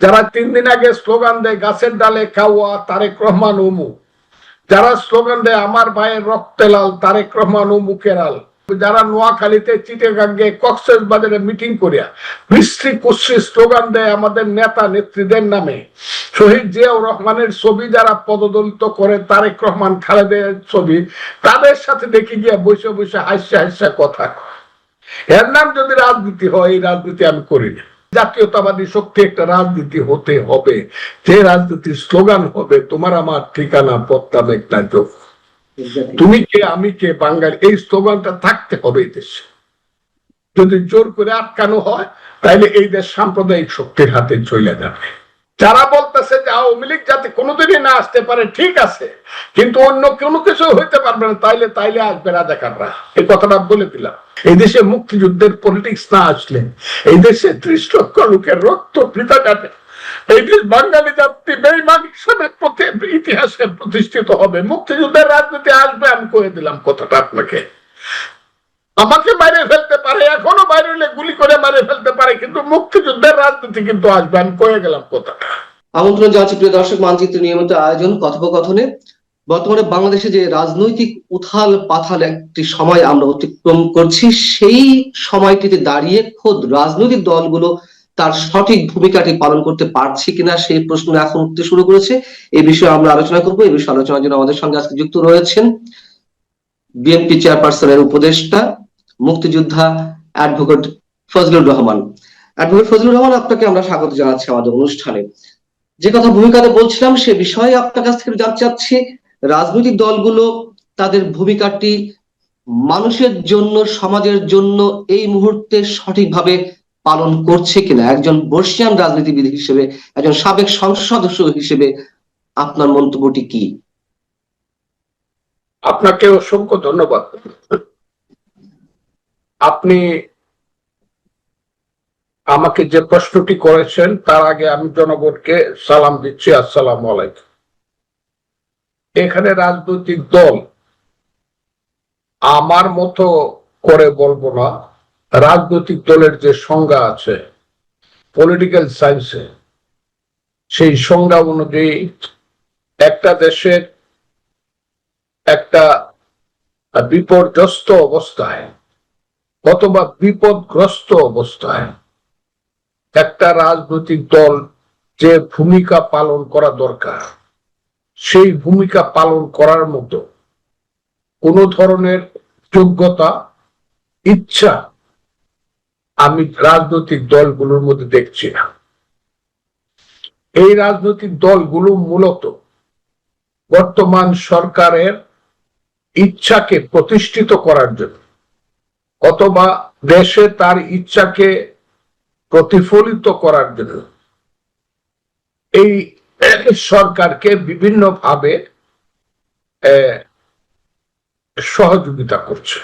যারা তিন দিন আগে স্লোগান দেয়, গাছের ডালে খাওয়া তারেক রহমান উমু। যারা স্লোগান দেয়, আমার ভাইয়ের রক্তে লাল, তারেক রহমান উমুকের আল যারা নোয়াখালীতে চিটেগাঙ্গে কক্সেস বাজারে মিটিং করিয়া বৃষ্টি কুশ্রী স্লোগান দেয়, আমাদের নেতা নেত্রীদের নামে। শহীদ জিয়াউর রহমানের ছবি যারা পদদলিত করে, তারেক রহমান খালেদের ছবি। তাদের সাথে দেখে গিয়া বসে বসে হাসছে হাসছে কথা। এর নাম যদি রাজনীতি হয়, এই রাজনীতি আমি করি না। জাতীয়তাবাদী শক্তি একটা রাজনীতি হতে হবে। যে রাজনীতির স্লোগান হবে তোমার আমার ঠিকানা পত্তা মেঘনা যোগ তুমি কে আমি কে বাঙ্গাল এই স্লোগানটা থাকতে হবে এই দেশে। যদি জোর করে আটকানো হয় তাহলে এই দেশ সাম্প্রদায়িক শক্তির হাতে চলে যাবে। যারা বলতেছে যে আওয়ামী লীগ যাতে কোনোদিনই না আসতে পারে, ঠিক আছে। কিন্তু অন্য কোনো কিছু হইতে পারবে না, তাইলে তাইলে আসবে রাজাকাররা এই কথাটা বলে দিলাম। এই দেশে মুক্তিযুদ্ধের পলিটিক্স না আসলে, এই দেশে ত্রিশ লক্ষ লোকের রক্ত বৃথা যাবে। এই দেশ বাঙালি জাতি বেইমান হিসেবে প্রতি- ইতিহাসে প্রতিষ্ঠিত হবে। মুক্তিযুদ্ধের রাজনীতি আসবে, আমি কয়ে দিলাম কথাটা আপনাকে। আমাকে বাইরে ফেলতে পারে, এখনও বাইরে হলে গুলি করে মারে ফেলতে পারে, কিন্তু মুক্তিযুদ্ধের রাজনীতি কিন্তু আসবে, আমি কয়ে গেলাম কথাটা। আমন্ত্রণ জানাচ্ছি প্রিয় দর্শক, মানচিত্র নিয়মিত আয়োজন, কথোপকথনে। বর্তমানে বাংলাদেশে যে রাজনৈতিক উথাল পাথাল একটি সময় আমরা অতিক্রম করছি, সেই সময়টিতে দাঁড়িয়ে খোদ রাজনৈতিক দলগুলো তার সঠিক ভূমিকাটি পালন করতে পারছে কিনা, সেই প্রশ্ন এখন উঠতে শুরু করেছে। এই বিষয়ে আমরা আলোচনা করব এই বিষয়ে আলোচনার জন্য আমাদের সঙ্গে আজকে যুক্ত রয়েছেন বিএনপি চেয়ারপারসনের উপদেষ্টা মুক্তিযোদ্ধা অ্যাডভোকেট ফজলুর রহমান। অ্যাডভোকেট ফজলুর রহমান আপনাকে আমরা স্বাগত জানাচ্ছি আমাদের অনুষ্ঠানে। যে কথা ভূমিকাতে বলছিলাম, সে বিষয়ে আপনার কাছ থেকে জানতে চাচ্ছি, রাজনৈতিক দলগুলো তাদের ভূমিকাটি মানুষের জন্য, সমাজের জন্য এই মুহূর্তে সঠিকভাবে পালন করছে কিনা? একজন বর্ষিয়ান রাজনীতিবিদ হিসেবে, একজন সাবেক সংসদ সদস্য হিসেবে আপনার মন্তব্যটি কি? আপনাকে অসংখ্য ধন্যবাদ। আপনি আমাকে যে প্রশ্নটি করেছেন, তার আগে আমি জনগণকে সালাম দিচ্ছি। আসসালাম আলাইকুম। এখানে রাজনৈতিক দল, আমার মতো করে বলব না, রাজনৈতিক দলের যে সংজ্ঞা আছে পলিটিক্যাল সায়েন্সে সেই সংজ্ঞা অনুযায়ী একটা দেশের একটা বিপর্যস্ত অবস্থায় অথবা বিপদগ্রস্ত অবস্থায় একটা রাজনৈতিক দল যে ভূমিকা পালন করা দরকার, সেই ভূমিকা পালন করার মতো কোন ধরনের যোগ্যতা, ইচ্ছা আমি রাজনৈতিক দলগুলোর মধ্যে দেখছি না। এই রাজনৈতিক দলগুলো মূলত বর্তমান সরকারের ইচ্ছাকে প্রতিষ্ঠিত করার জন্য অথবা দেশে তার ইচ্ছাকে প্রতিফলিত করার জন্য। এই সরকারকে বিভিন্ন ভাবে সহযোগিতা করছে।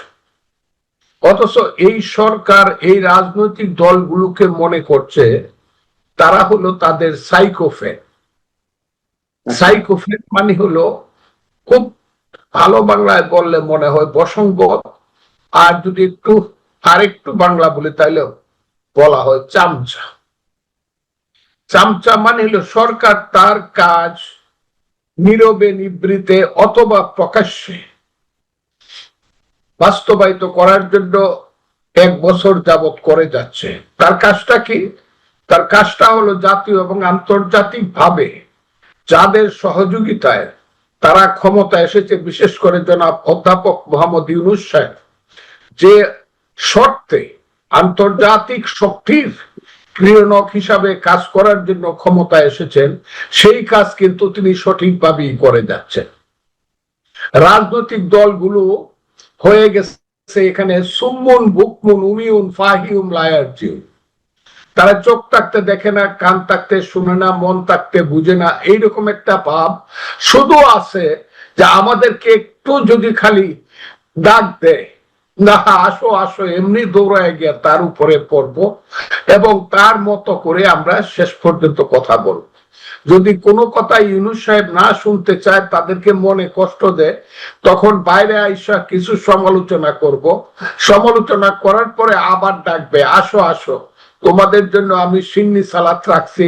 অথচ এই সরকার, এই রাজনৈতিক দলগুলোকে মনে করছে, তারা হলো তাদের সাইকোফেন সাইকোফেন মানে হলো খুব ভালো বাংলায় বললে মনে হয় বসংবদ আর যদি একটু, আরেকটু বাংলা বলি তাহলে বলা হয় চামচা। চামচা মানে হলো সরকার তার কাজ নীরবে নিবৃতে অথবা প্রকাশ্যে বাস্তবায়িত করার জন্য এক বছর যাবৎ করে যাচ্ছে। তার কাজটা কি? তার কাজটা হলো জাতীয় এবং আন্তর্জাতিক ভাবে যাদের সহযোগিতায় তারা ক্ষমতা এসেছে, বিশেষ করে জনাব অধ্যাপক মোহাম্মদ ইউনুস সাহেব। যে শর্তে আন্তর্জাতিক শক্তির ক্রিয়নক হিসাবে কাজ করার জন্য ক্ষমতা এসেছেন, সেই কাজ কিন্তু তিনি সঠিকভাবেই করে যাচ্ছেন। রাজনৈতিক দলগুলো হয়ে গেছে এখানে সুম্মুন, বুকমুন, উমিউন ফাহিউম লায়ারজিউন। তারা চোখ থাকতে দেখে না, কান থাকতে শুনে না, মন থাকতে বুঝে না, এইরকম একটা ভাব শুধু আছে যে আমাদেরকে একটু যদি খালি ডাক দেয় না, আসো আসো, এমনি দৌড়ায় গিয়া তার উপরে পড়ব এবং তার মতো করে আমরা শেষ পর্যন্ত কথা বলব। যদি কোনো কথা ইউনুস সাহেব না শুনতে চায়, তাদেরকে মনে কষ্ট দেয়, তখন বাইরে আইসা কিছু সমালোচনা করব। সমালোচনা করার পরে আবার ডাকবে, আসো আসো, তোমাদের জন্য আমি সিন্নি সালাত রাখছি,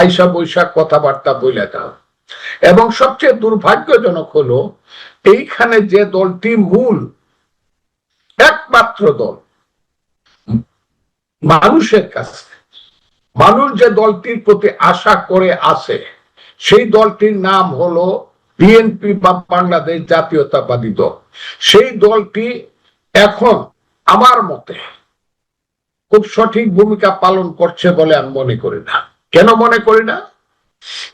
আইসা বৈশাখ কথাবার্তা বলে দাও। এবং সবচেয়ে দুর্ভাগ্যজনক হলো, এইখানে যে দলটি মূল একমাত্র দল। মানুষের কাছে। মানুষ যে দলটির প্রতি আশা করে আছে, সেই দলটির নাম হলো বিএনপি বা বাংলাদেশ জাতীয়তাবাদী দল। সেই দলটি এখন আমার মতে খুব সঠিক ভূমিকা পালন করছে বলে আমি মনে করি না। কেন মনে করি না?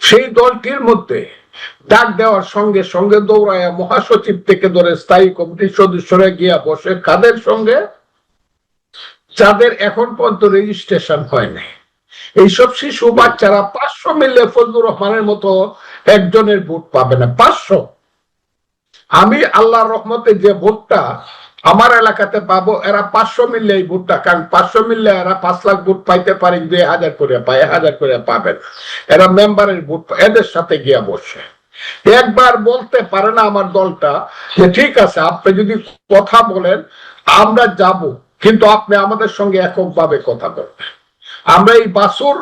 সেই দলটির মধ্যে ডাক দেওয়ার সঙ্গে সঙ্গে দৌড়ায় মহাসচিব থেকে ধরে স্থায়ী কমিটির সদস্যরা গিয়া বসে। কাদের সঙ্গে? যাদের এখন পর্যন্ত রেজিস্ট্রেশন হয়নি এইসব শিশু বাচ্চারা পাঁচশো মিললে ফজলুর রহমানের মতো একজনের ভোট পাবে না। পাঁচশো। আমি আল্লাহর রহমতে যে ভোটটা আমার এলাকাতে পাবো, এরা পাঁচশো মিললে এই ভোটটা, কারণ পাঁচশো মিললে এরা পাঁচ লাখ ভোট পাইতে পারে দুই হাজার করে পায় হাজার করে পাবেন। এরা মেম্বারের ভোট এদের সাথে গিয়া বসে। একবার বলতে পারে না আমার দলটা যে, ঠিক আছে, আপনি যদি কথা বলেন, আমরা যাব। কিন্তু আপনি আমাদের সঙ্গে এককভাবে কথা বলবেন। আমরা এই বাসুর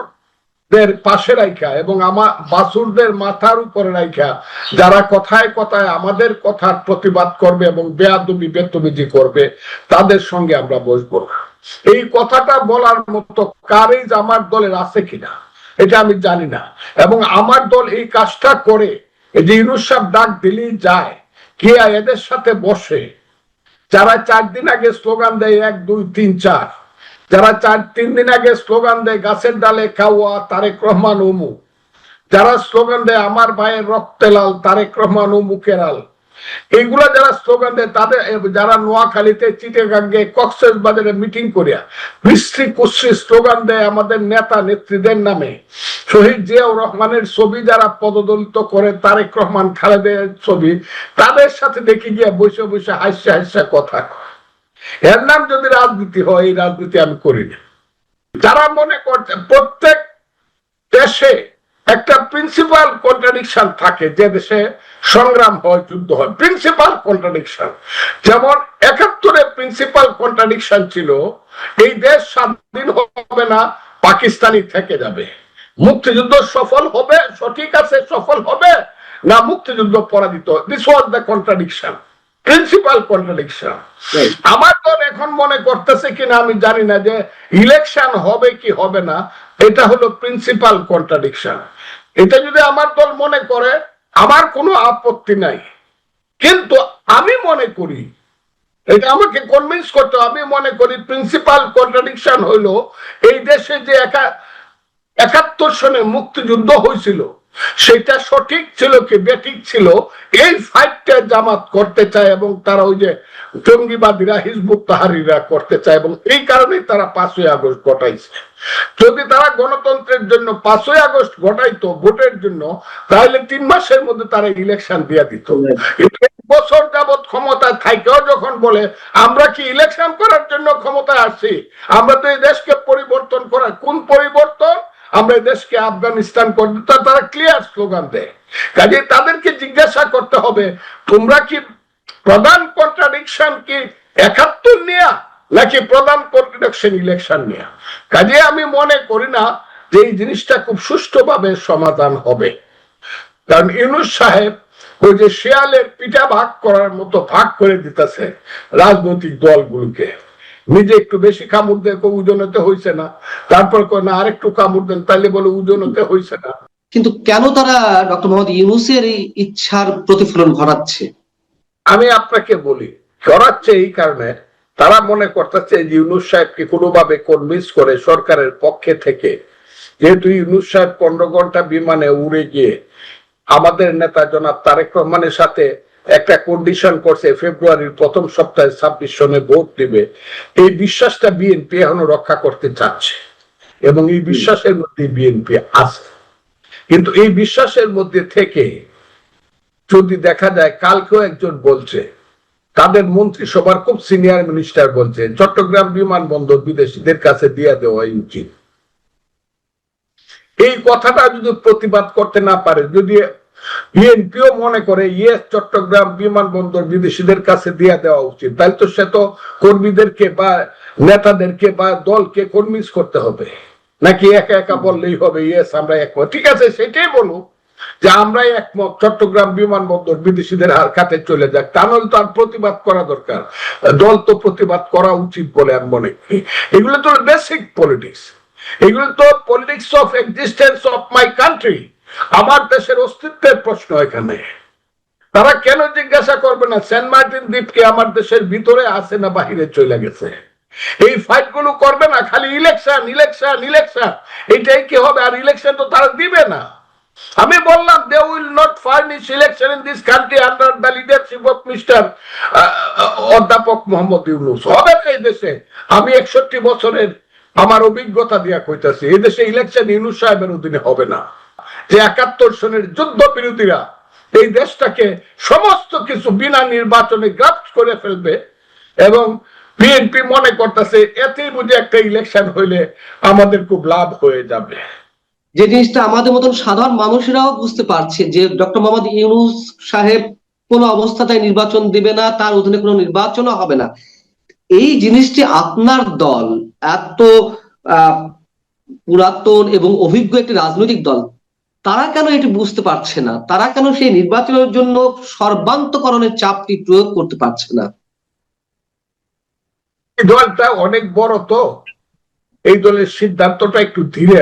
দের পাশে রাখা এবং আমার বাসুরদের মাথার উপরে রাখা যারা কথায় কথায় আমাদের কথার প্রতিবাদ করবে এবং বেয়াদবি বেতবিজি করবে, তাদের সঙ্গে আমরা বসবো। এই কথাটা বলার মতো কারেজ আমার দলের আছে কিনা, এটা আমি জানি না। এবং আমার দল এই কাজটা করে এই যে ইউনুস সাহেব ডাক দিলেই যায়, কে এদের সাথে বসে? যারা চার দিন আগে স্লোগান দেয় এক, দুই, তিন, চার, যারা চার, তিন দিন আগে স্লোগান দেয় গাছের ডালে খাওয়া তারেক রহমান উমুক যারা স্লোগান দেয় আমার ভাইয়ের রক্তে লাল, তারেক রহমান উমুকের আল এইগুলা যারা স্লোগান দেয়, তাদের যারা নোয়াখালীতে, চিটেগাঙ্গে কক্সেস বাজারে মিটিং করিয়া বৃষ্টি কুশ্রী স্লোগান দেয় আমাদের নেতা নেত্রীদের নামে। শহীদ জিয়াউর রহমানের ছবি যারা পদদলিত করে, তারেক রহমান খালেদের ছবি, তাদের সাথে দেখে গিয়া বসে বসে হাসছে হাসছে কথা এর নাম যদি রাজনীতি হয়, এই রাজনীতি আমি করি না। যারা মনে করছে, প্রত্যেক দেশে একটা প্রিন্সিপাল কন্ট্রাডিকশন থাকে, যে দেশে সংগ্রাম হয় যুদ্ধ হয়। প্রিন্সিপাল কন্ট্রাডিকশন যেমন একাত্তরে প্রিন্সিপাল কন্ট্রাডিকশন ছিল এই দেশ স্বাধীন হবে না পাকিস্তানি থেকে যাবে। মুক্তিযুদ্ধ সফল হবে সঠিক আছে সফল হবে না মুক্তিযুদ্ধ পরাজিত? This was the contradiction principal contradiction আমার দল এখন মনে করতেছে কিনা আমি জানি না যে ইলেকশন হবে কি হবে না এটা হলো প্রিন্সিপাল কন্ট্রাডিকশন এটা যদি আমার দল মনে করে আমার কোনো আপত্তি নাই। কিন্তু আমি মনে করি, এটা আমাকে কনভিন্স করতে আমি মনে করি প্রিন্সিপাল কন্ট্রাডিকশন হইল, এই দেশে যে একা একাত্তর সনে মুক্তিযুদ্ধ হয়েছিল সেটা সঠিক ছিল কি বেঠিক ছিল? এই ফাইটটা জামাত করতে চায় এবং তারা ওই যে জঙ্গিবাদীরা, হিজবুত তাহারিরা করতে চায় এবং এই কারণেই তারা পাঁচই আগস্ট ঘটাইছে। যদি তারা গণতন্ত্রের জন্য পাঁচই আগস্ট ঘটাইতো ভোটের জন্য, তাহলে তিন মাসের মধ্যে তারা ইলেকশন দিয়ে দিত। বছর যাবৎ ক্ষমতায় থাকেও যখন বলে, আমরা কি ইলেকশন করার জন্য ক্ষমতায় আসছি আমরা তো এই দেশকে পরিবর্তন করার কোন পরিবর্তন? আমরা দেশকে আফগানিস্তান করতে তারা ক্লিয়ার স্লোগান দেয়। কাজে তাদেরকে জিজ্ঞাসা করতে হবে, তোমরা কি প্রধান কন্ট্রাডিকশন কি একাত্তর নেয়া, নাকি প্রধান কন্ট্রাডিকশন ইলেকশন নেয়া? কাজে আমি মনে করি না যে এই জিনিসটা খুব সুষ্ঠুভাবে সমাধান হবে। কারণ ইউনুস সাহেব ওই যে শেয়ালের পিঠা ভাগ করার মতো ভাগ করে দিতেছে রাজনৈতিক দলগুলোকে। নিজে একটু বেশি কামড় দিয়ে কেউ ওজনতে হয়েছে না। তারপর কয় না আরেকটু কামড় দেন। তাইলে বলে ওজনতে হয়েছে না। কিন্তু কেন তারা ডক্টর মোহাম্মদ ইউনুসের এই ইচ্ছার প্রতিফলন ঘটাচ্ছে? আমি আপনাকে বলি করাচ্ছে এই কারণে তারা মনে করতেছে যে ইউনুস সাহেবকে কোনোভাবে কনভিন্স করে সরকারের পক্ষে থেকে। যেহেতু ইউনুস সাহেব পনেরো ঘণ্টা বিমানে উড়ে গিয়ে আমাদের নেতা জনাব তারেক রহমানের সাথে একটা কন্ডিশন করছে, ফেব্রুয়ারির প্রথম সপ্তাহে ছাব্বিশ সনে ভোট দিবে। এই বিশ্বাসটা বিএনপি এখনও রক্ষা করতে চাচ্ছে। এবং এই বিশ্বাসের মধ্যে বিএনপি আছে। কিন্তু এই বিশ্বাসের মধ্যে থেকে যদি দেখা যায়, কালকেও একজন বলছে, তাদের মন্ত্রিসভার খুব সিনিয়র মিনিস্টার বলছে, চট্টগ্রাম বিমানবন্দর বিদেশিদের কাছে দিয়ে দেওয়াই উচিত। এই কথাটা যদি প্রতিবাদ করতে না পারে, যদি বিএনপিও মনে করে ইয়েস চট্টগ্রাম বিমানবন্দর বিদেশিদের কাছে দিয়ে দেওয়া উচিত তাই তো সে তো কর্মীদেরকে বা নেতাদেরকে বা দলকে কনভিন্স করতে হবে। নাকি একা একা বললেই হবে, ইয়েস, আমরা একমত। ঠিক আছে, সেটাই বলুক যে আমরাই একমত, চট্টগ্রাম বিমানবন্দর বিদেশিদের হার কাছে চলে যাক। তা নাহলে তো আর প্রতিবাদ করা দরকার। দল তো প্রতিবাদ করা উচিত বলে আমি মনে করি। এগুলো তো বেসিক পলিটিক্স এগুলো তো politics of existence of my country আমার দেশের অস্তিত্বের প্রশ্ন এখানে। তারা কেন জিজ্ঞাসা করবে না, সেন্ট মার্টিন দ্বীপকে আমার দেশের ভিতরে আছে না বাহিরে চলে গেছে? এই ফাইটগুলো করবে না, খালি ইলেকশন ইলেকশন ইলেকশন এটাই কি হবে? আর ইলেকশন তো তারা দিবে না। আমি বললাম they will not furnish election in this country under the leadership of mister অধ্যাপক মোহাম্মদ ইউনুস। হবে না এই দেশে। আমি একষট্টি বছরের আমার অভিজ্ঞতা দিয়া কইতাছি, এই দেশে ইলেকশন ইউনুস সাহেবের অধীনে হবে না। যে একাত্তর সনের যুদ্ধ বিরোধীরা এই দেশটাকে সমস্ত কিছু বিনা নির্বাচনে গ্রাফট করে ফেলবে এবং বিএনপি মনে করতেছে, এতেই বুঝে একটা ইলেকশন হইলে আমাদের খুব লাভ হয়ে যাবে। যে জিনিসটা আমাদের মতন সাধারণ মানুষেরাও বুঝতে পারছে যে ডক্টর মোহাম্মদ ইউনুস সাহেব কোনো অবস্থাতে নির্বাচন দিবে না, তার অধীনে কোনো নির্বাচনও হবে না। এই জিনিসটি আপনার দল এত পুরাতন এবং অভিজ্ঞ একটি রাজনৈতিক দল, তারা কেন এটি বুঝতে পারছে না? তারা কেন সেই নির্বাচনের জন্য সর্বান্তকরণের চাপটি প্রয়োগ করতে পারছে না? এই দলটা অনেক বড় তো। এই দলের সিদ্ধান্তটা একটু ধীরে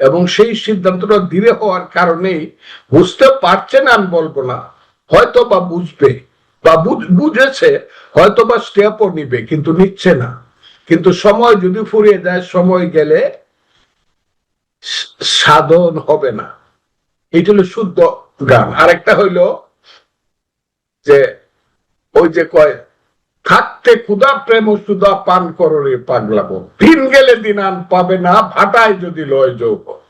এবং সেই সিদ্ধান্তটা ধীরে হওয়ার কারণে বুঝতে পারছে না আমি বলব না হয়তো বা বুঝবে। বা বুঝ- বুঝেছে হয়তো বা স্টেপও নিবে, কিন্তু নিচ্ছে না। কিন্তু সময় যদি ফুরিয়ে যায়, সময় গেলে সাধন হবে না। এটা হলো শুদ্ধ গান আরেকটা হইল যে, ওই যে কয়, থাকতে ক্ষুদা প্রেম সুদা পান করো রে পাগলাবো দিন গেলে দিন আন পাবে না, ভাটায় যদি লয় যৌব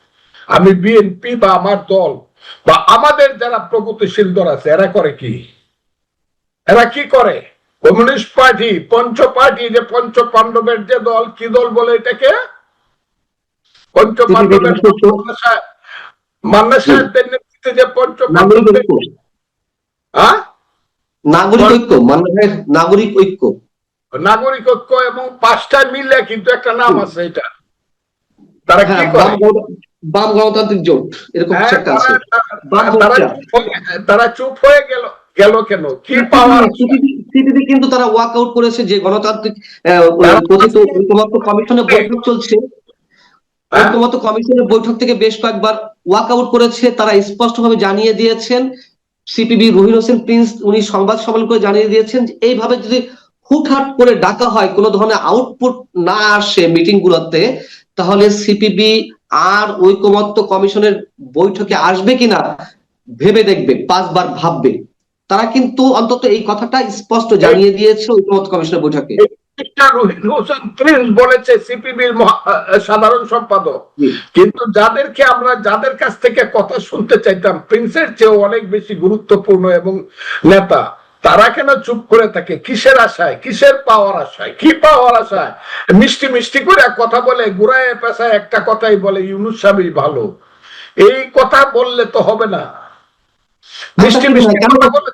আমি বিএনপি বা আমার দল বা আমাদের যারা প্রগতিশীল দল আছে, এরা করে কি? এরা কি করে? কমিউনিস্ট পার্টি পঞ্চ পার্টি যে পঞ্চ পাণ্ডবের যে দল কি দল বলে এটাকে? পঞ্চ পাণ্ডবের মান্না সাহেবদের নেতৃত্বে যে পঞ্চ নাগরিক পাণ্ডবের ঐক্য। হ্যাঁ নাগরিক ঐক্য নাগরিক ঐক্য। নাগরিক ঐক্য এবং পাঁচটা মিলে কিন্তু একটা নাম আছে এটা। তারা কি হ্যাঁ করে? বাম গণতান্ত্রিক জোট এরকম একটা আছে। হয়ে- তারা চুপ হয়ে গেল। গেল কেন? কি পাওয়ার সিপিবি কিন্তু তারা ওয়াক আউট করেছে যে গণতান্ত্রিক কথিত ঐক্যমত্য কমিশনের বৈঠক চলছে। হ্যাঁ? ঐক্যমত্য কমিশনের বৈঠক থেকে বেশ কয়েকবার ওয়াক আউট করেছে। তারা স্পষ্টভাবে জানিয়ে দিয়েছেন সিপিবি রহিন হোসেন প্রিন্স উনি সংবাদ সম্মেলন করে জানিয়ে দিয়েছেন এইভাবে যদি হুটহাট করে ডাকা হয় কোনো ধরনের আউটপুট না আসে মিটিং গুলোতে তাহলে সিপিবি আর ঐক্যমত্য কমিশনের বৈঠকে আসবে কিনা ভেবে দেখবে পাঁচবার ভাববে। তারা কিন্তু অন্তত এই কথাটা স্পষ্ট জানিয়ে দিয়েছে ঐক্যমত্য কমিশনের বৈঠকে। বলেছে সিপিবির সাধারণ সম্পাদক। কিন্তু যাদেরকে আমরা যাদের কাছ থেকে কথা শুনতে চাইতাম প্রিন্সের চেয়েও অনেক বেশি গুরুত্বপূর্ণ এবং নেতা তারা কেন চুপ করে থাকে? কিসের আশায়? কিসের পাওয়ার আশায়? কি পাওয়ার আশায়? মিষ্টি মিষ্টি করে কথা বলে ঘুরায় পেশায় একটা কথাই বলে ইউনুস সাহেবই ভালো। এই কথা বললে তো হবে না। মিষ্টি মিষ্টি কথা বলে